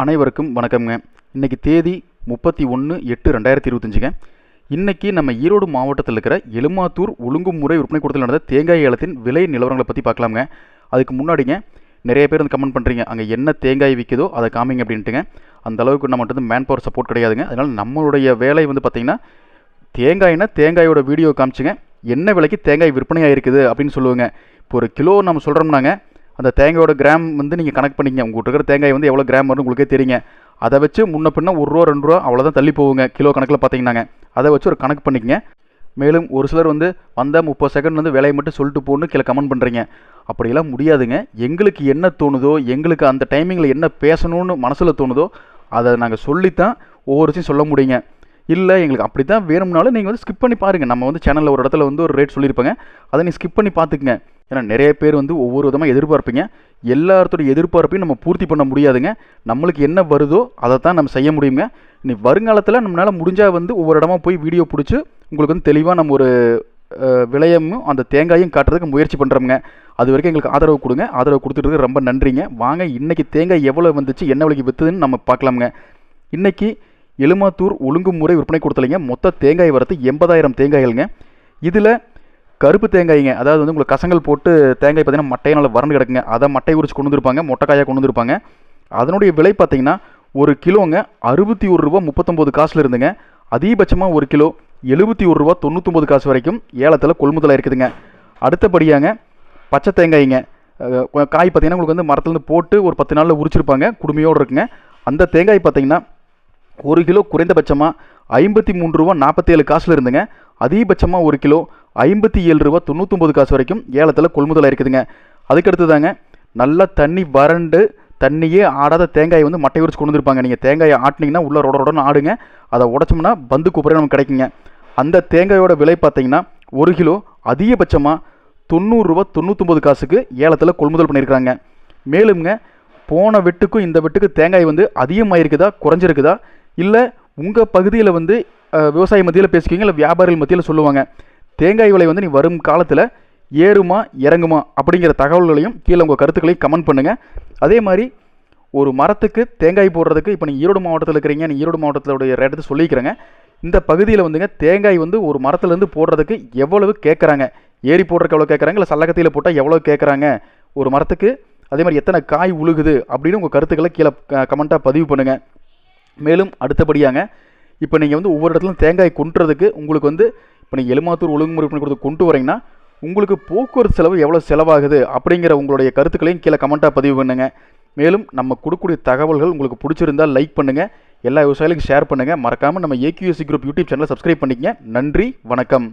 அனைவருக்கும் வணக்கம்ங்க. இன்றைக்கி தேதி முப்பத்தி ஒன்று எட்டு ரெண்டாயிரத்தி இருபத்தஞ்சுங்க. இன்றைக்கி நம்ம ஈரோடு மாவட்டத்தில் இருக்கிற எலுமாத்தூர் ஒழுங்குமுறை விற்பனை கூடத்தில் நடந்த தேங்காய் ஏலத்தின் விலை நிலவரங்களை பற்றி பார்க்கலாங்க அதுக்கு முன்னாடிங்க நிறைய பேர் வந்து கமெண்ட் பண்ணுறீங்க அங்கே என்ன தேங்காய் விற்கிதோ அதை காமிங்க அப்படின்ட்டுங்க. அந்த அளவுக்கு நம்மகிட்ட வந்து மேன் பவர் சப்போர்ட் கிடையாதுங்க. அதனால் நம்மளுடைய வேலை வந்து பார்த்திங்கன்னா தேங்காய்னா தேங்காயோட வீடியோ காமிச்சுங்க. என்ன விலைக்கு தேங்காய் விற்பனையாக இருக்குது அப்படின்னு சொல்லுவாங்க. இப்போ ஒரு கிலோ நம்ம சொல்கிறோம்னாங்க அந்த தேங்காயோட கிராம் வந்து நீங்கள் கணக்கு பண்ணிக்கங்க. உங்கள்கிட்ட இருக்கிற தேங்காய் வந்து எவ்வளோ கிராம் வரும் உங்களுக்கே தெரியுங்க. அதை வச்சு முன்ன பின்ன ஒரு ரூபா ரெண்டு ரூபா அவ்வளோதான் தள்ளி போகுங்க. கிலோ கணக்கில் பார்த்தீங்கன்னாங்க அதை வச்சு ஒரு கணக்கு பண்ணிக்கங்க. மேலும் ஒரு சிலர் வந்து வந்தால் முப்பது செகண்ட் வந்து விலையை மட்டும் சொல்லிட்டு போகணுன்னு கீழே கமெண்ட் பண்ணுறீங்க அப்படியெல்லாம் முடியாதுங்க. எங்களுக்கு என்ன தோணுதோ எங்களுக்கு அந்த டைமிங்கில் என்ன பேசணும்னு மனசில் தோணுதோ அதை நாங்கள் சொல்லித்தான் ஒவ்வொரு விஷயம் சொல்ல முடியுங்க. இல்லை எங்களுக்கு அப்படி தான் வேணும்னாலும் நீங்கள் வந்து ஸ்கிப் பண்ணி பாருங்கள் நம்ம வந்து சேனலில் ஒரு இடத்துல வந்து ஒரு ரேட் சொல்லியிருப்பாங்க. அதை நீ ஸ்கிப் பண்ணி பார்த்துக்குங்க. ஏன்னா நிறைய பேர் வந்து ஒவ்வொரு விதமாக எதிர்பார்ப்பீங்க. எல்லாத்தோட எதிர்பார்ப்பையும் நம்ம பூர்த்தி பண்ண முடியாதுங்க. நம்மளுக்கு என்ன வருதோ அதை தான் நம்ம செய்ய முடியுங்க. நீ வருங்காலத்தில் நம்மளால் முடிஞ்சால் வந்து ஒவ்வொரு இடமா போய் வீடியோ பிடிச்சி உங்களுக்கு வந்து தெளிவாக நம்ம ஒரு விளையமும் விலையமும் அந்த தேங்காயும் காட்டுறதுக்கு முயற்சி பண்ணுறோங்க அது வரைக்கும் எங்களுக்கு ஆதரவு கொடுங்க. ஆதரவு கொடுத்துட்டு ரொம்ப நன்றிங்க. வாங்க இன்றைக்கி தேங்காய் எவ்வளோ வந்துச்சு என்ன விலைக்கு விற்றுதுன்னு நம்ம பார்க்கலாமுங்க. இன்றைக்கி எலுமாத்தூர் ஒழுங்குமுறை விற்பனை கொடுத்தலைங்க. மொத்த தேங்காய் வரத்து எண்பதாயிரம் தேங்காய்கள்ங்க. இதில் கருப்பு தேங்காய்ங்க அதாவது வந்து உங்களுக்கு கசங்கள் போட்டு தேங்காய் பார்த்தீங்கன்னா மட்டையினால் வறண்டு கிடக்குங்க. அதை மட்டை உரிச்சு கொண்டு வந்துருப்பாங்க மொட்டைக்காயாக கொண்டு வந்துருப்பாங்க. அதனுடைய விலை பார்த்தீங்கன்னா ஒரு கிலோங்க அறுபத்தி ஒரு ரூபா முப்பத்தொம்போது காசில் இருந்துங்க. அதிகபட்சமாக ஒரு கிலோ எழுபத்தி ஒரு ரூபா தொண்ணூத்தொம்பது காசு வரைக்கும் ஏலத்தில் கொள்முதலாக இருக்குதுங்க அடுத்தபடியாங்க பச்சை தேங்காய்ங்க. காய் பார்த்தீங்கன்னா உங்களுக்கு வந்து மரத்துலேருந்து போட்டு ஒரு பத்து நாளில் உரிச்சிருப்பாங்க குடுமையோடு இருக்குங்க. அந்த தேங்காய் பார்த்தீங்கன்னா ஒரு கிலோ குறைந்தபட்சமாக ஐம்பத்தி மூணு ரூபா நாற்பத்தேழு காசில் இருந்துங்க. அதிகபட்சமாக ஒரு கிலோ ஐம்பத்தி ஏழு ரூபா தொண்ணூற்றொம்பது காசு வரைக்கும் ஏலத்தில் கொள்முதலாக இருக்குதுங்க அதுக்கடுத்துதாங்க நல்லா தண்ணி வறண்டு தண்ணியே ஆடாத தேங்காயை வந்து மட்டை உரிச்சு கொண்டு வந்துருப்பாங்க. நீங்கள் தேங்காயை ஆட்டினீங்கன்னா உள்ள ரொட ரொடன்னு ஆடுங்க. அதை உடச்சோம்னா பந்து கூப்பரே நமக்கு கிடைக்குங்க. அந்த தேங்காயோட விலை பார்த்தீங்கன்னா ஒரு கிலோ அதிகபட்சமாக தொண்ணூறுரூவா தொண்ணூற்றொம்பது காசுக்கு ஏலத்தில் கொள்முதல் பண்ணியிருக்காங்க மேலும்ங்க போன வெட்டுக்கும் இந்த வெட்டுக்கு தேங்காய் வந்து அதிகமாயிருக்குதா குறைஞ்சிருக்குதா இல்லை உங்கள் பகுதியில் வந்து அஹ், விவசாய மத்தியில் பேசிக்கிங்க இல்லை வியாபாரிகள் மத்தியில் சொல்லுவாங்க தேங்காய் விலை வந்து நீ வரும் காலத்தில் ஏறுமா இறங்குமா அப்படிங்கிற தகவல்களையும் கீழே உங்கள் கருத்துக்களையும் கமெண்ட் பண்ணுங்கள் அதே மாதிரி ஒரு மரத்துக்கு தேங்காய் போடுறதுக்கு இப்போ நீங்கள் ஈரோடு மாவட்டத்தில் இருக்கிறீங்க நீ ஈரோடு மாவட்டத்தோடைய ரேட்டத்தை சொல்லிக்கிறேங்க. இந்த பகுதியில் வந்துங்க தேங்காய் வந்து ஒரு மரத்துலேருந்து போடுறதுக்கு எவ்வளவு கேட்குறாங்க ஏறி போடுறதுக்கு எவ்வளோ கேட்குறாங்க இல்லை சல்லக்கத்தியில் போட்டால் எவ்வளோ கேட்குறாங்க ஒரு மரத்துக்கு அதே மாதிரி எத்தனை காய் உழுகுது? அப்படின்னு உங்கள் கருத்துக்களை கீழே கமெண்ட்டாக பதிவு பண்ணுங்கள் மேலும் அடுத்தபடியாங்க இப்போ நீங்கள் வந்து ஒவ்வொரு இடத்துலையும் தேங்காய் கொண்டுறதுக்கு உங்களுக்கு வந்து இப்போ நீங்கள் எலுமாத்தூர் ஒழுங்குமுறை பண்ணி கொடுத்து கொண்டு வரீங்கன்னா உங்களுக்கு போக்குவரத்து செலவு எவ்வளோ செலவாகுது அப்படிங்கிற உங்களுடைய கருத்துக்களையும் கீழே கமெண்ட்டாக பதிவு பண்ணுங்கள் மேலும் நம்ம கொடுக்கக்கூடிய தகவல்கள் உங்களுக்கு பிடிச்சிருந்தால் லைக் பண்ணுங்கள் எல்லா விவசாயிகளுக்கும் ஷேர் பண்ணுங்கள் மறக்காமல் நம்ம ஏகியூஎஸ்சி குரூப் யூடியூப் சேனலை சப்ஸ்கிரைப் பண்ணிக்கங்க. நன்றி வணக்கம்.